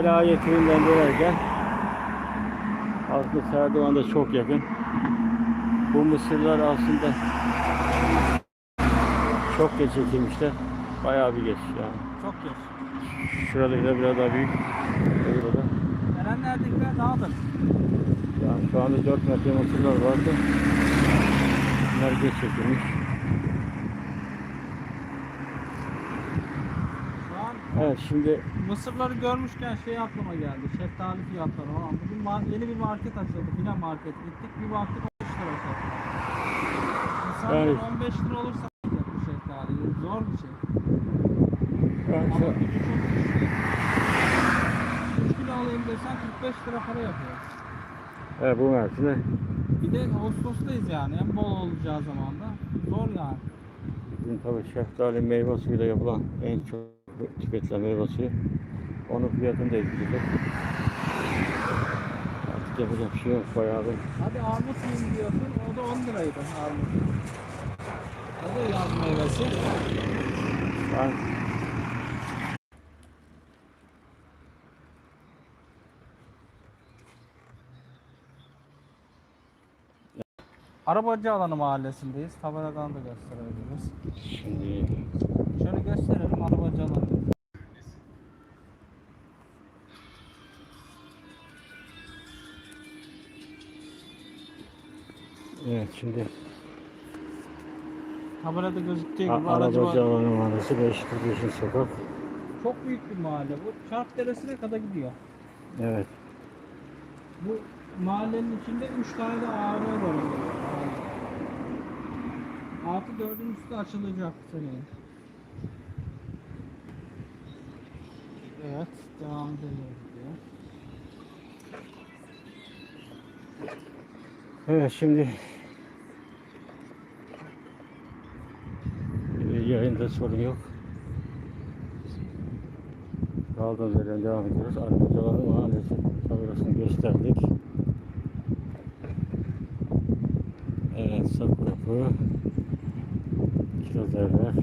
Selahiye köyünden dönerken aslında Serdivan da çok yakın. Bu mısırlar aslında çok geç ekilmişler. Bayağı bir geç yani. Çok geç. Şuradakiler biraz daha büyük. De. Erenler'dekiler dağdır. Yani şu anda 4 metre mısırlar vardı. Bunlar geç ekilmiş. Şu an Evet şimdi mısırları görmüşken şey aklıma geldi. Şeftali fiyatları falan. Bugün ma- yeni bir market açıldı. Filan market. Gittik bir baktık 15 lira şeftali. İnsanlar Evet. 15 lira olursa alacak bu şeftali. Zor bir şey. ben Ama şu, gücü çok güçlü. 3 kilo alayım desen 45 lira para yapıyor. evet, bu mevsimde Bir de Ağustos'tayız yani. En bol olacağı zaman da. Zor yani. bizim tabii şeftali meyve suyuyla yapılan en çok tüketilen meyve suyu. Onun fiyatını da etkileyecek. Artık yapacak bir şey yok bayağı bir. Hadi armut yiyeyim diyorsun. O da 10 liraydı armut. O da yaz meyvesi. Ben Arabacı alanı mahallesindeyiz. Tabeladan da gösterebiliriz. şimdi Şöyle gösterelim evet şimdi Tabelada gözüktüğü gibi aracı Arabacı var. Alanı Mahallesi 545. sokak. Çok büyük bir mahalle bu. Çarp Deresi'ne kadar gidiyor. Evet. Bu mahallenin içinde 3 tane de AVM var. Artı dördüncüsü de açılacak seneye. Evet, devam edelim diyor. Evet şimdi sorun yok. Kaldığımız yerden devam ediyoruz. Arabacı Alanı Mahallesi tabelasını gösterdik. Evet, Sakura Kiraz evler.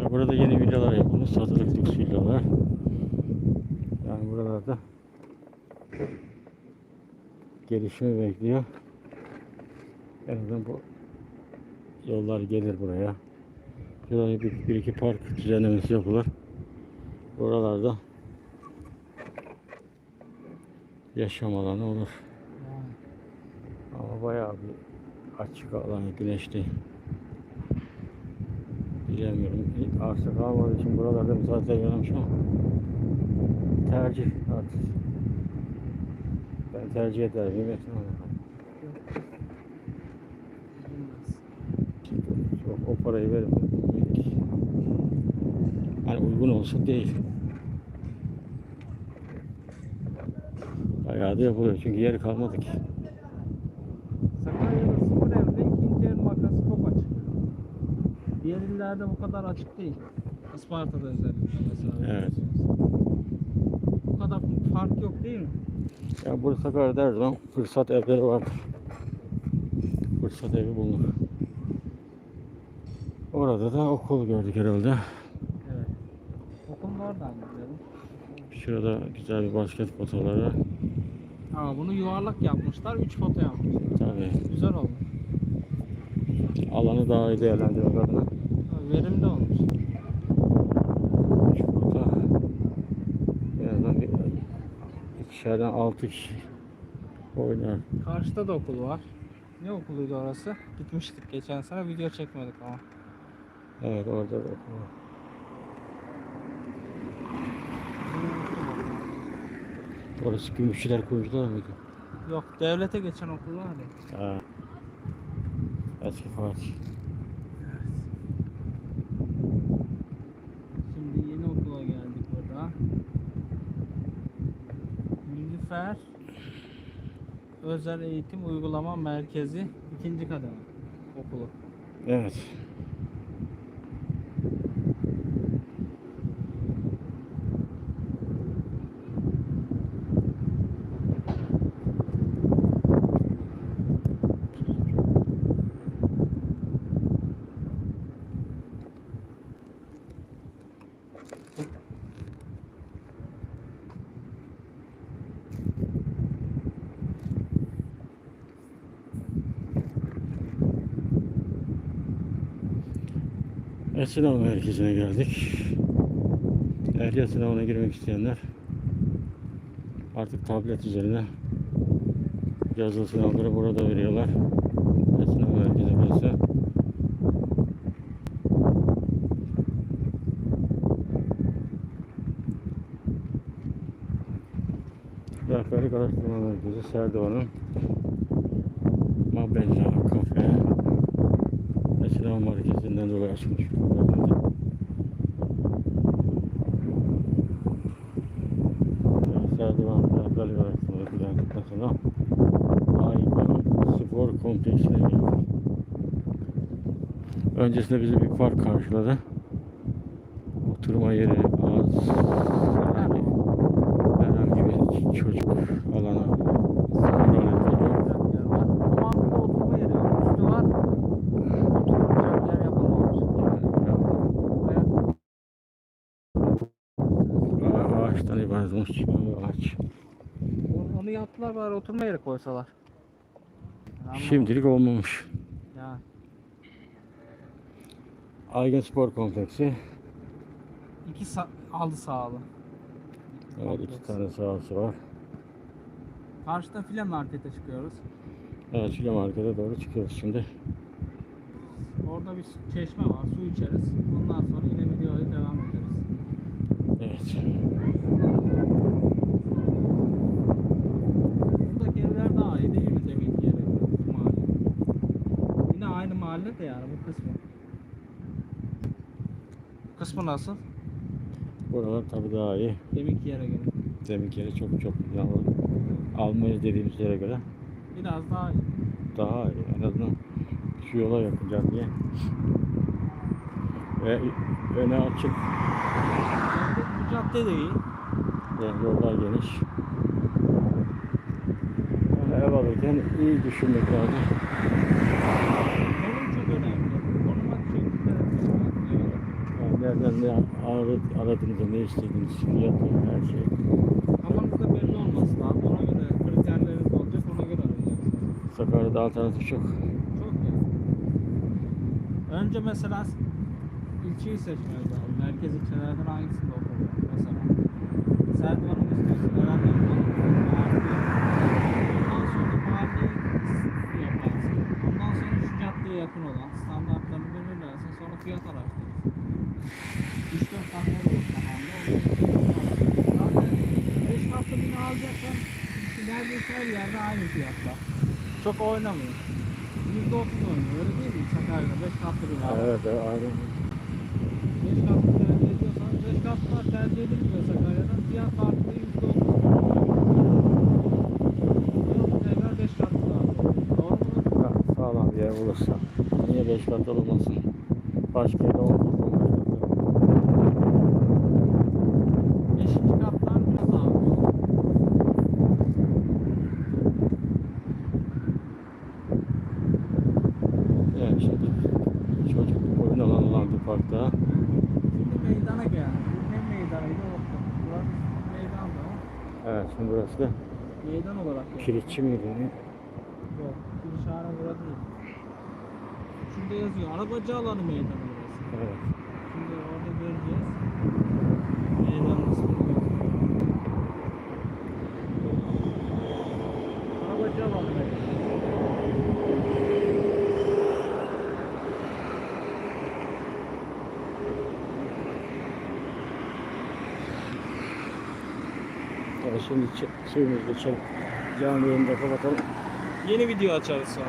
Ya burada yeni villalar yapılmış. Satılık lüks villalar. Yani buralarda gelişimi bekliyor. En azından bu yollar gelir buraya. Şuraya bir, bir iki park düzenlemesi yapılır. Buralarda yaşam alanı olur. Ama bayağı bir açık alan güneşli. Bilemiyorum. Arsa kalmadığı için buralarda zaten yanılmış ama tercih artık. Ben tercih ederim. Yemek Çok o parayı verin. Yani uygun olsun değil. Bayağı da yapılıyor çünkü yer kalmadı ki. Sakarya'da sıfır evde ikinci el makası çok açık. Diğer illerde bu kadar açık değil. Isparta'da özellikle mesela. Evet. Bu kadar fark yok değil mi? Ya burada Sakarya'da her zaman fırsat evleri vardır. Fırsat evi bulunur. Orada da okul gördük herhalde. Evet. Okulun oradan gidelim. Şurada güzel bir basket potaları. Aa, bunu yuvarlak yapmışlar. 3 foto yapmışlar. Tabii Güzel olmuş. alanı daha iyi. Ha, Verimli olmuş. En azından bir ikişerden altı kişi oynar. Karşıda da okul var. Ne okuluydu orası? Gitmiştik geçen sene video çekmedik ama. Evet orada da okul var. Orası Gümüşçüler Kuyucular mıydı? Yok devlete geçen okul var ya. Ha. Eski Fatih. Şimdi yeni okula geldik burada. Nilüfer Özel Eğitim Uygulama Merkezi ikinci kademe okulu. Evet. E, sınav merkezine geldik. Ehliyet sınavına girmek isteyenler artık tablet üzerine yazılı sınavları burada veriyorlar. E, sınav merkezi burası. Rehberlik Araştırma Merkezi Serdoğan'ın Mabella Kafe ve Sınav Merkezi'nden dolayı açılmış. Serdivan Rehberlik Araştırma Sonra Aykan Spor Kompleksine geldik. Öncesinde bizi bir park karşıladı. Oturma yeri az. Herhangi, herhangi bir çocuk alanı. Ağaçtan ibaret olmuş çıkan yaptılar bari oturma yeri koysalar. Ben. Şimdilik olmamış. Ya. Aygın Spor Kompleksi. iki sa aldı sağlı. Evet iki tane sahası var. Karşıda file markete çıkıyoruz. Evet Şile Market'e doğru çıkıyoruz şimdi. Orada bir çeşme var. Su içeriz. Ondan sonra yine videoya devam ederiz. Evet. Buradaki evler daha iyi değil mi deminki yere? Bu mahalle. Yine aynı mahalle de yani bu kısmı. Bu kısmı nasıl? Buralar tabii daha iyi. Deminki yere göre. Deminki yeri çok çok yavru. Almayız dediğimiz yere göre Biraz daha iyi. daha iyi. En azından şu yola yakın caddeye. Ve öne açık Bu cadde de iyi. ve yollar geniş. Yani ev alırken iyi düşünmek lazım. Konum çok önemli. Konuma çok dikkat etmek lazım. Yani nereden ne aradığınızı, aradığınızı, ne istediğiniz, fiyatı, her şey. Kafanızda belli olması lazım. Ona göre kriterleriniz olacak. Ona göre arayacaksınız. Sakarya'da alternatif çok. Çok iyi. Önce mesela ilçeyi seçmeniz lazım. Merkez ilçelerden hangisinde oturuyor mesela? Serdivan'ın istiyorsun. Eren'den Ondan sonra mahalleyi yaparsın. Ondan sonra şu caddeye yakın olan standartlarını belirlersin. Sonra fiyat araştırırsın. 3-4 katlı olur mahallede. Zaten 5 katlı bina alacaksan neredeyse her yerde aynı fiyatlar. Çok oynamıyor. %30 oynuyor. Öyle değil mi? Sakarya'da 5 katlı bina. Evet, evet, aynen. 5 katlı tercih ediyorsanız 5 katlılar tercih edilmiyor Sakarya'da. Fiyat farkı %30. Yok evler 5 katlı var. Doğru mu? Ha, sağlam bir yer bulursa. Niye beş kat olmasın? Başka yerde olmaz. 5. katlar biraz daha büyük. Yani şimdi çocuk oyun alanı olan bir parkta Şimdi meydana geldik. Ne meydanıydı unuttum. Burası meydan da. evet şimdi burası da Meydan olarak geçiyor. kilitçi miydi? ne? Yok. Gülşahane burada değil. Şurada yazıyor. Arabacı alanı meydanı burası. Evet. Şimdi orada göreceğiz. Meydanın ismini gösteriyor. Arabacı alanı meydanı. Evet şimdi suyumuzu içelim. Canlı yayında kapatalım. Yeni video açarız sonra.